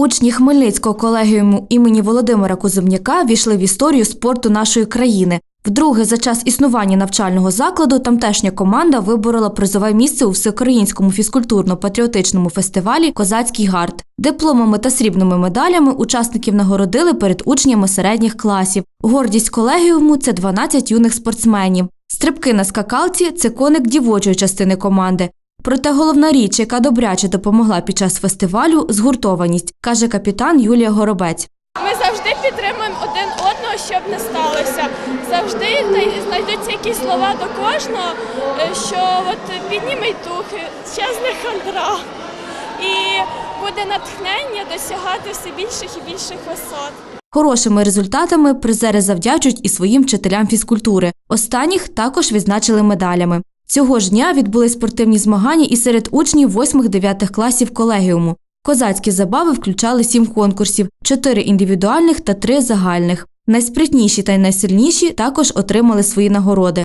Учні Хмельницького колегіуму імені Володимира Кузовняка війшли в історію спорту нашої країни. Вдруге за час існування навчального закладу тамтешня команда виборола призове місце у всеукраїнському фізкультурно-патріотичному фестивалі Козацький гард. Дипломами та срібними медалями учасників нагородили перед учнями середніх класів. Гордість колегіуму це 12 юних спортсменів. Стрибки на скакалці це коник дівочої частини команди. Проте головна річ, яка добряче допомогла під час фестивалю, згуртованість, каже капітан Юлія Горобець. Ми завжди підтримуємо один одного, щоб не сталося. Завжди знайдуться якісь слова до кожного, е, що от піднімий дух, ще з хандра. І буде натхнення досягати все більших і більших висот. Хорошими результатами призери завдячують і своїм вчителям фізкультури. Останніх також відзначили медалями. Цього ж дня відбулись спортивні змагання і серед учнів 8-9 класів колегіуму. Козацькі забави включали сім конкурсів, чотири індивідуальних та три загальних. Найспритніші та найсильніші також отримали свої нагороди.